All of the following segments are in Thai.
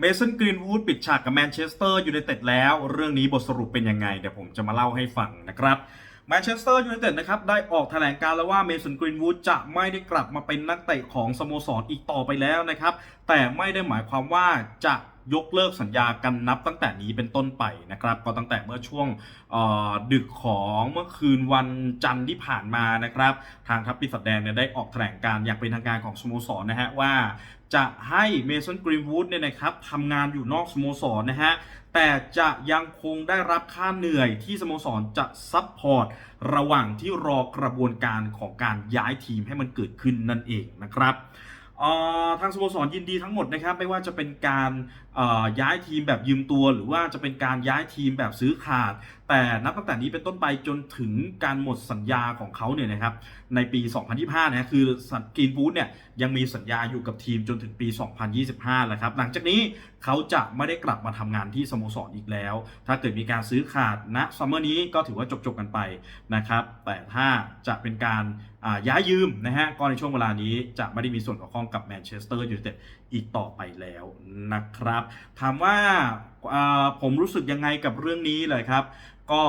เมสันกรีนวูดปิดฉากกับแมนเชสเตอร์ยูไนเต็ดแล้ว เรื่องนี้บทสรุปเป็นยังไง เดี๋ยวผมจะมาเล่าให้ฟังนะครับแมนเชสเตอร์ยูไนเต็ดนะครับได้ออกแถลงการแล้วว่าเมสันกรีนวูดจะไม่ได้กลับมาเป็นนักเตะของสโมสรอีกต่อไปแล้วนะครับ แต่ไม่ได้หมายความว่าจะ ยกเลิกสัญญากันนับตั้งแต่นี้เป็นต้นไปนะครับ ก็ตั้งแต่เมื่อช่วงดึกของเมื่อคืนวันจันทร์ที่ผ่านมานะครับ ทางทัพปีศาจแดงเนี่ยได้ออกแถลงการอย่างเป็นทางการของสโมสรนะฮะว่าจะให้เมสันกรีนวูดเนี่ยนะครับทำงานอยู่นอกสโมสรนะฮะแต่จะยังคงได้รับค่าเหนื่อยที่สโมสรจะซัพพอร์ตระหว่างที่รอกระบวนการของการย้ายทีมให้มันเกิดขึ้นนั่นเองนะครับ ทางสโมสรยินดีทั้งหมดนะครับไม่ว่าจะเป็นการย้ายทีมแบบยืมตัว หรือว่าจะเป็นการย้ายทีมแบบซื้อขาด แต่นับตั้งแต่นี้เป็นต้นไปจนถึงการหมดสัญญาของเขาเนี่ยนะครับในปี 2025นะคือกรีนฟูดเนี่ยยังมีสัญญาอยู่กับทีมจนถึงปี 2025แหละครับหลังจากนี้ เขาจะไม่ได้กลับมาทำงานที่สโมสรอีกแล้ว ถ้าเกิดมีการซื้อขาดณซัมเมอร์นี้ก็ถือว่าจบๆกันไปนะครับ แต่ถ้าจะเป็นการย้ายยืมนะฮะก็ในช่วงเวลานี้จะไม่ได้มีส่วนเกี่ยวข้องกับแมนเชสเตอร์ยูไนเต็ดอีกต่อไปแล้วนะครับ ถามว่าผมรู้สึกยังไงกับเรื่องนี้เลยครับ ก็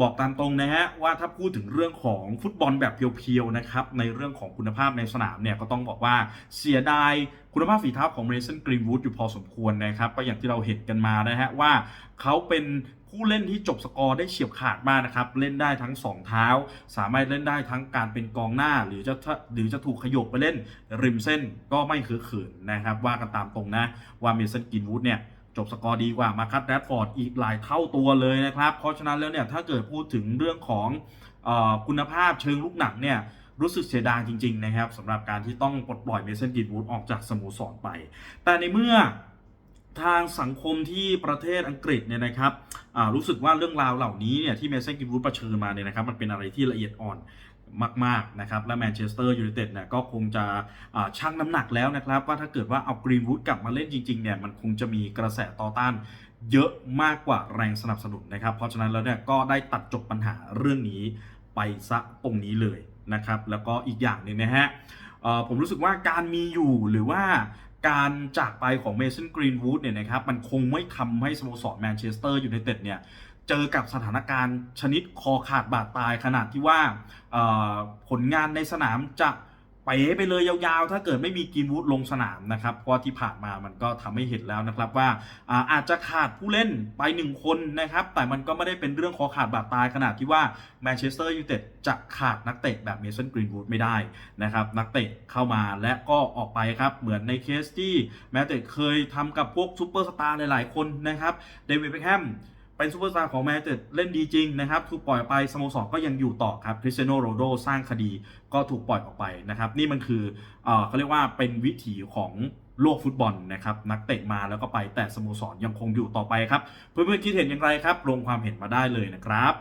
บอกตามตรงนะฮะว่าถ้าพูดถึงเรื่องของฟุตบอลแบบเพียวๆนะครับในเรื่องของคุณภาพในสนามเนี่ยก็ต้องบอกว่าเสียดายคุณภาพฝีเท้าของเมสันกรีนวูดอยู่พอสมควรนะครับก็อย่างที่เราเห็นกันมานะฮะว่าเขาเป็นผู้เล่นที่จบสกอร์ได้เฉียบขาดมากนะครับ เล่นได้ทั้ง 2 เท้า สามารถเล่นได้ทั้งการเป็นกองหน้า หรือจะหรือจะถูกขยบไปเล่นริมเส้นก็ไม่คือขืนนะครับ ว่ากันตามตรงนะว่าเมสันกรีนวูดเนี่ย จบสกอร์ดีกว่ามาคัตแรดฟอร์ดอีกหลายเท่าตัวเลยนะครับ เพราะฉะนั้นแล้วเนี่ยถ้าเกิดพูดถึงเรื่องของอคุณภาพเชิงลูกหนังเนี่ยรู้สึกเสียดายจริง ๆ นะครับสำหรับการที่ต้องปลดปล่อยเมสันกินวูดออกจากสโมสรไป แต่ในเมื่อทางสังคมที่ประเทศอังกฤษเนี่ยนะครับรู้สึกว่าเรื่องราวเหล่านี้เนี่ยที่เมสันกินวูดประเชิญมาเนี่ยนะครับมันเป็นอะไรที่ละเอียดอ่อน มากๆนะครับและแมนเชสเตอร์ยูไนเต็ดเนี่ยก็คงจะชั่งน้ำหนักแล้วนะครับว่าถ้าเกิดว่าเอากรีนวูดกลับมาเล่นจริงๆเนี่ยมันคงจะมีกระแสต่อต้านเยอะมากกว่าแรงสนับสนุนนะครับ เพราะฉะนั้นแล้วเนี่ยก็ได้ตัดจบปัญหาเรื่องนี้ไปซะตรงนี้เลยนะครับแล้วก็อีกอย่างหนึ่งนะฮะผมรู้สึกว่าการมีอยู่หรือว่าการจากไปของเมสันกรีนวูดเนี่ยนะครับมันคงไม่ทำให้สโมสรแมนเชสเตอร์ยูไนเต็ดเนี่ย เจอกับสถานการณ์ชนิดคอขาดบาดตายขนาดที่ว่าผลงานในสนามจะเป๋ไปเลยยาวๆ ถ้าเกิดไม่มีกรีนวูดลงสนามนะครับ เพราะที่ผ่านมามันก็ทำให้เห็นแล้วนะครับว่าอาอาจจะขาดผู้เล่นไปหนึ่งคนนะครับ แต่มันก็ไม่ได้เป็นเรื่องคอขาดบาดตายขนาดที่ว่าแมนเชสเตอร์ยูไนเต็ดจะขาดนักเตะแบบเมสันกรีนวูดไม่ได้นะครับ นักเตะเข้ามาและก็ออกไปครับ เหมือนในเคสที่แมนเตะเคยทำกับพวกซูเปอร์สตาร์หลายๆคนนะครับ เดวิดเบคแฮม เป็นซูเปอร์สตาร์ของแมนยูไนเตดเล่นดีจริงนะครับถูกปล่อยไปสโมสรก็ยังอยู่ต่อครับคริสเตียโนโรโดสร้างคดีก็ถูกปล่อยออกไปนะครับนี่มันคือเออเขาเรียกว่าเป็นวิถีของโลกฟุตบอลนะครับนักเตะมาแล้วก็ไปแต่สโมสรยังคงอยู่ต่อไปครับเพื่อนๆคิดเห็นอย่างไรครับลงความเห็นมาได้เลยนะครับ